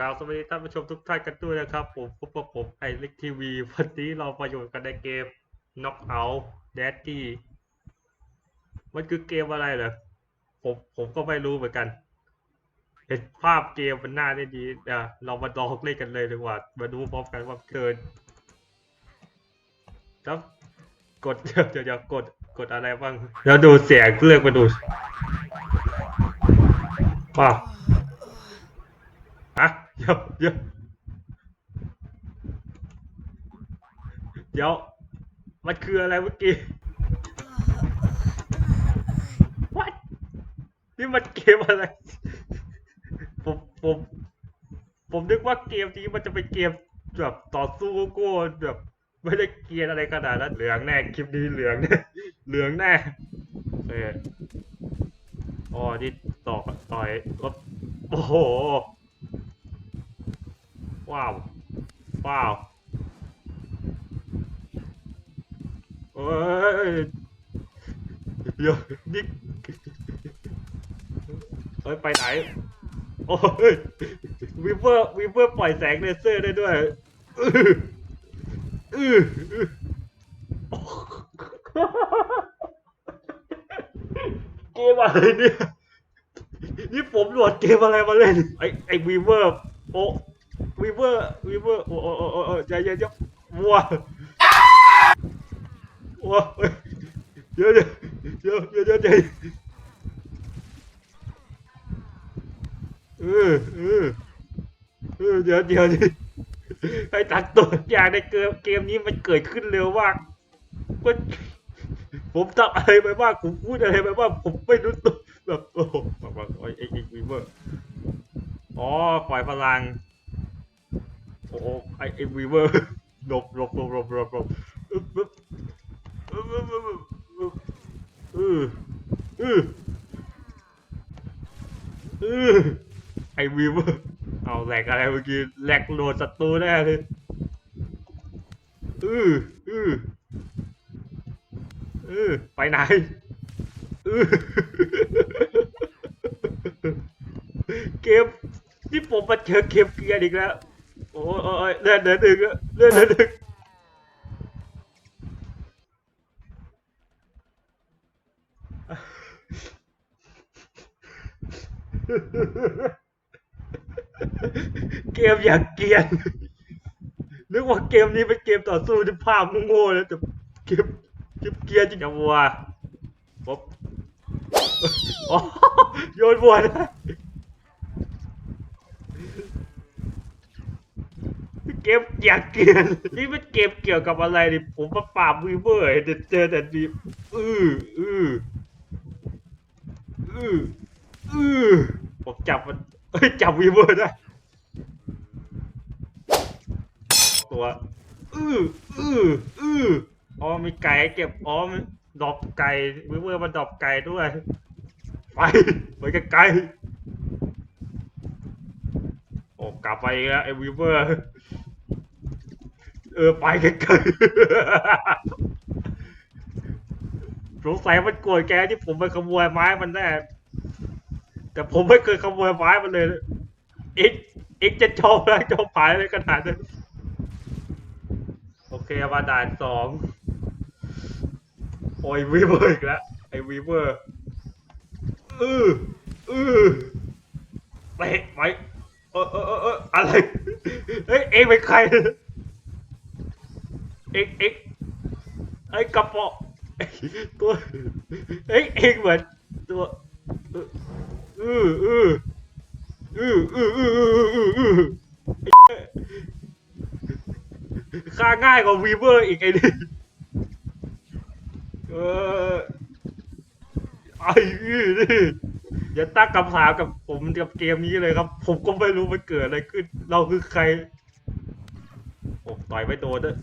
กล่าวสวัสดีท่านผู้ชมทุกท่านกันด้วยนะครับ ผมพบกับผมไอเล็กทีวีวันนี้เรามาอยู่กันในเกม Knock Out Daddy มันคือเกมอะไรเหรอผมผมก็ไม่รู้เหมือนกัน เห็นภาพเกมมันน่าได้ดีอะเรามาลองเล่นกันเลยดีกว่า มาดูพร้อมกันว่าเกินครับกดเดี๋ยวเดี๋ยวกดกดอะไรบ้าง แล้วดูเสียงเลือกมาดูว้าว ดี๋ยวเดี๋ยวเดี๋ยวมันคืออะไรเมื่อกี้ What นี่มันเกมอะไร ผมผม ผมนึกว่าเกมนี้มันจะเป็นเกมแบบต่อสู้โก้แบบไม่ได้เกียนอะไรขนาดนั้นเหลืองแน่คลิปนี้เหลืองแน่เหลืองแน่เอออ๋อนี่ต่อต่อยก็โอ้โห ว้าวว้าวเอ้ยเดี๋ยวนี่เฮ้ยไปไหนโอ้ยวิเวอร์วิเวอร์ปล่อยแสงเลเซอร์ได้ด้วยอื้ออือเกมอะไรเนี่ย นี่ผมโหลดเกมอะไรมาเล่น ไอไอวีเวอร์โอ วีเวอร์วีเวอร์โอ้โอ้โอ้โอ้โอ้ใจเย็นๆวัววัวเฮ้ยเดี๋ยวเดี๋ยวเดี๋ยวเดี๋ยวเดี๋ยวเดี๋ยวเออเออเออเดี๋ยวเดี๋ยวดิไอ้ตัดตัวอย่างในเกมเกมนี้มันเกิดขึ้นเร็วมากมันผมทำอะไรไปบ้างผมพูดอะไรไปบ้างผมไม่รู้ตัวแบบโอ้โหแบบไอไอ้ไอ้วีเวอร์อ๋อปล่อยพลัง โอ้โหไอไอวีเวอร์หลบหลบหลบหลบหลบหลบอึ๊บอึ๊บอึ๊บอึ๊บอึ๊บอึ๊บอืออืออือไอวีเวอร์เอาแหลกอะไรเมื่อกี้แหลกโหลดศัตรูแน่เลยอืออืออือไปไหนอือเกมที่ผมมาเจอเกมเกียร์อีกแล้ว อ้ยโอ้ยเลื่อนเดินหนึ่งอะเลื่อนเดินหนึ่งเกมอย่างเกียนนึกว่าเกมนี้เป็นเกมต่อสู้ที่ภาพโง่ๆแล้วแต่เกมเกมเกียนจริงจังวัวป๊บอ๋อโยนวัวได้ เกมอยากเกลียนนี่เป็นเกมเกี่ยวกับอะไรดิผมมาปราบวีเวอร์แต่เจอแต่ดีอืออืออืออือผมจับมันเอ้ยจับวีเวอร์ได้ตัวอืออืออืออ๋อมีไก่เก็บอ๋อมดอปไก่วีเวอร์มันดอปไก่ด้วยไปไปไก่โอ้กลับไปอีกแล้วไอ้วีเวอร์ เออ ไปกันเกินสงสัยมันโกรธแกที่ผมไปขโมยไม้มันแน่แต่ผมไม่เคยขโมยไม้มันเลยเอ็กเอ็กจะจองอะไรจองผายอะไรขนาดนั้นโอเคมาด่านสองโอ้ยวีเวอร์อีกแล้วไอ้วีเวอร์อืออือเตะไปเออเออเอออะไรเฮ้ยเอ็งเป็นใคร อ็กเอ็กไอ้กระป๋องตัวเอ็กเอ็กเหมือนตัวอืออืออืออืออืออืออืออือฆ่าง่ายกว่าวีเวอร์อีกไอ้นี่เออไอ้อือนี่อย่าตั้งคำถามกับผมกับเกมนี้เลยครับ ผมก็ไม่รู้มันเกิดอะไรขึ้น เราคือใครโอ้ต่อยไม่โดนด้วย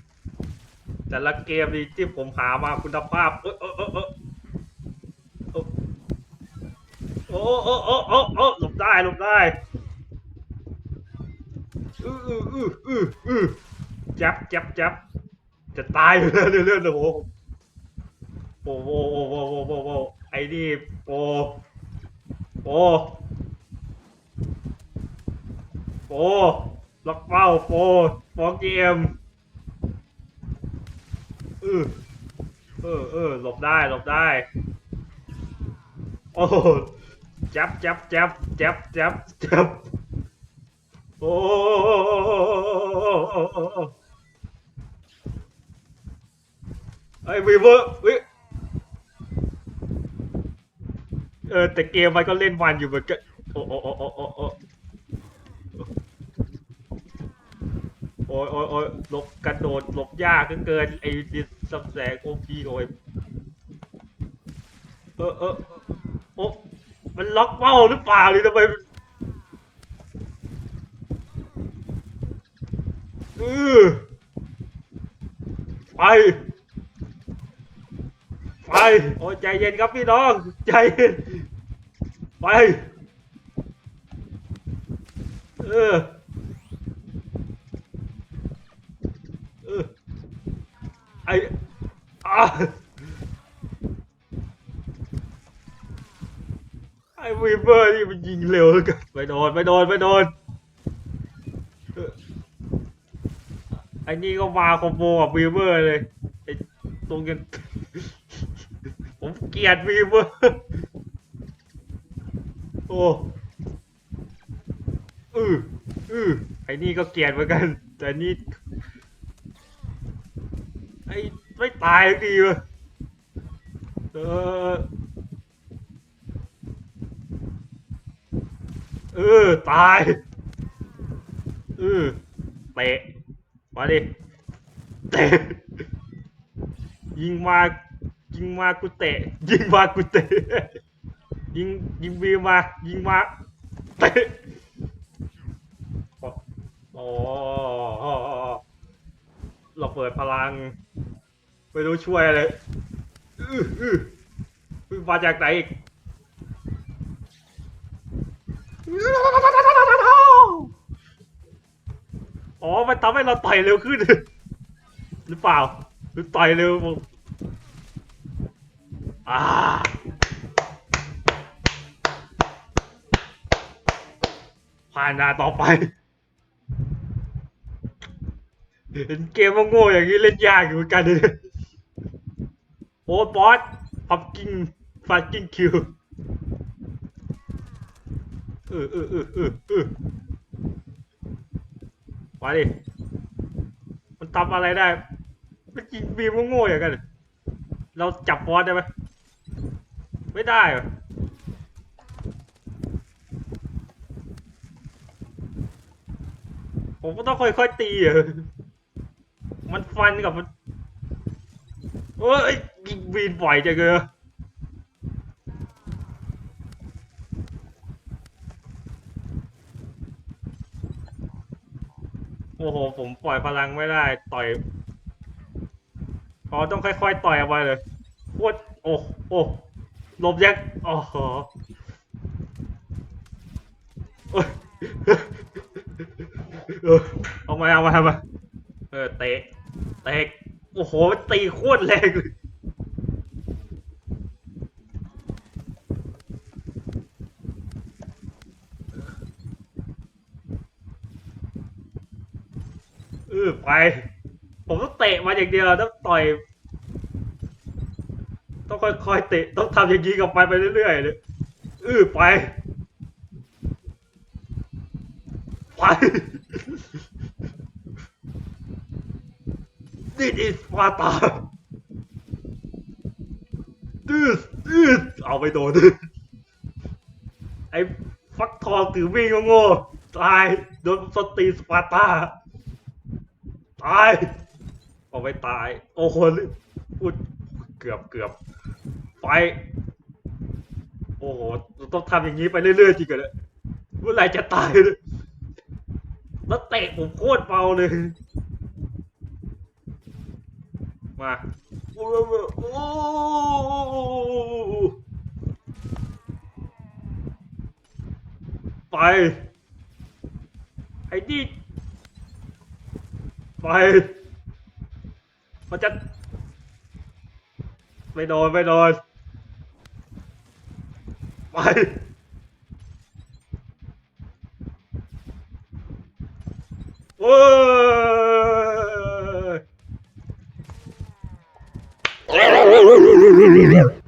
แต่ละเกมนี่ที่ผมหามาคุณภาพ เออเออเออเออโอ้โอ้โอ้โอ้โอ้หลบได้หลบได้อืออืออืออืออือจับจับจับจะตายอยู่แล้วเรื่องๆนะโอ้โหโอ้โหโอ้โหโอ้โหโอ้โหไอ้นี่โอ้โอ้โปล็อกเป้าโปฟองเกม เออเออเออหลบได้หลบได้ โอ้โหจับจับจับจับจับจับโอ้ไอ้วีเวอร์เฮ้ยเออแต่เกมมันก็เล่นวันอยู่เหมือนกันโอ้โอ้โอ้โอ้โอ้โอ้โอ้โอ้ยโอ้ยหลบกระโดดหลบยากเกินไอ้ดิส ซับแสงโอพีโอยเออเออโอ้มันล็อกเป้าหรือเปล่าหรือทำไมมันเออไป ไป โอ้ใจเย็นครับพี่น้อง ใจเย็น ไป เออ เออ ไออะไอวีเบอร์นี่มันยิงเร็วเหลือเกันไม่โดนไม่โดนไม่โดนเออไอนี่ก็มาคอมโบกับวีเบอร์เลยไอตรงกันผมเกลียดวีเวอร์โอ้อืออือไอ้นี่ก็เกลียดเหมือนกัน แต่นี่ ไม่ตายสักทีวะเออ เออ ตาย เออเตะ มาดิ เตะ ยิงมายิงมากูเตะ ยิงมากูเตะ ยิงยิงวีมา ยิงมาเตะโอ้เราเปิดพลัง ไม่รู้ช่วยอะไรอื้ออื้อมาจากไหนอีกอ๋อ มันทำให้เราต่อยเร็วขึ้น หรือเปล่า หรือต่อยเร็วอ่าผ่านด่าต่อไป เห็นเกมว่าโง่อย่างนี้เล่นยากอยู่เหมือนกันเลย โอ้บอสพับกิ้งฟัดกิ้งคิวเออเออเออเออเออมาดิ มันทำอะไรได้มันยิงบีมโง่อย่างกัน เราจับบอสได้ไหมไม่ได้เหรอผมก็ต้องค่อยๆตีอะมันฟันกับมันเอ้ย ยิงวีนบ่อยจังเลยอโอ้โห ผมปล่อยพลังไม่ได้ ต่อยพอต้องค่อยๆ ต่อยออกไปเลยโคตรโอ้โอ้ลบยังโอ้โหเออเอามาเอามาเอามาเออเตะเตะโอ้โหตีโคตรแรงเลย อือไป ผมต้องเตะมาอย่างเดียวต้องต่อย ต้องค่อยๆเตะต้องทำอย่างนี้กับไปไปเรื่อยๆเลยเออไป ไป This is ฟาตาดื้อดื้อเอาไปโดนไอ้ฟักทองถือวิ่งโง่ๆตายโดนสตีสปาร์ตา ตายเอาไปตาย โอ้โหพูดเกือบเกือบไป โอ้โหเราต้องทำอย่างนี้ไปเรื่อยๆจริงกันเลยเมื่อไรจะตายเลยแล้วเตะผมโคตรเบาเลย มาโอ้โหโอ้โหไปไอ้นี่ ไปมันจะไม่โดนไม่โดนไปโอ้ย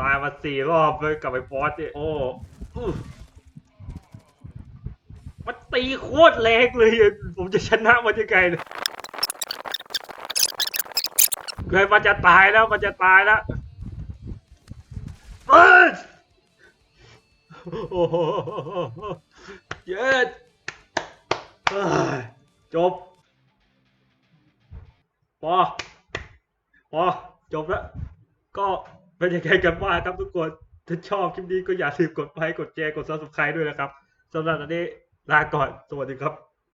ตายมาสี่รอบเลยกลับไปฟอสเนี่ยโอ้อื้อมันตีโคตรแรงเลย ผมจะชนะมันยังไงเนี่ย เฮ้ยมันจะตายแล้วมันจะตายแล้วเอ้ยโอ้โหเย็ดจบพอพอจบแล้ว ก็เป็นยังไงกันบ้างครับทุกคน ถ้าชอบคลิปนี้ก็อย่าลืมกดไลค์กดแชร์กด subscribe ด้วยนะครับสำหรับตอนนี้ลาก่อน สวัสดีครับ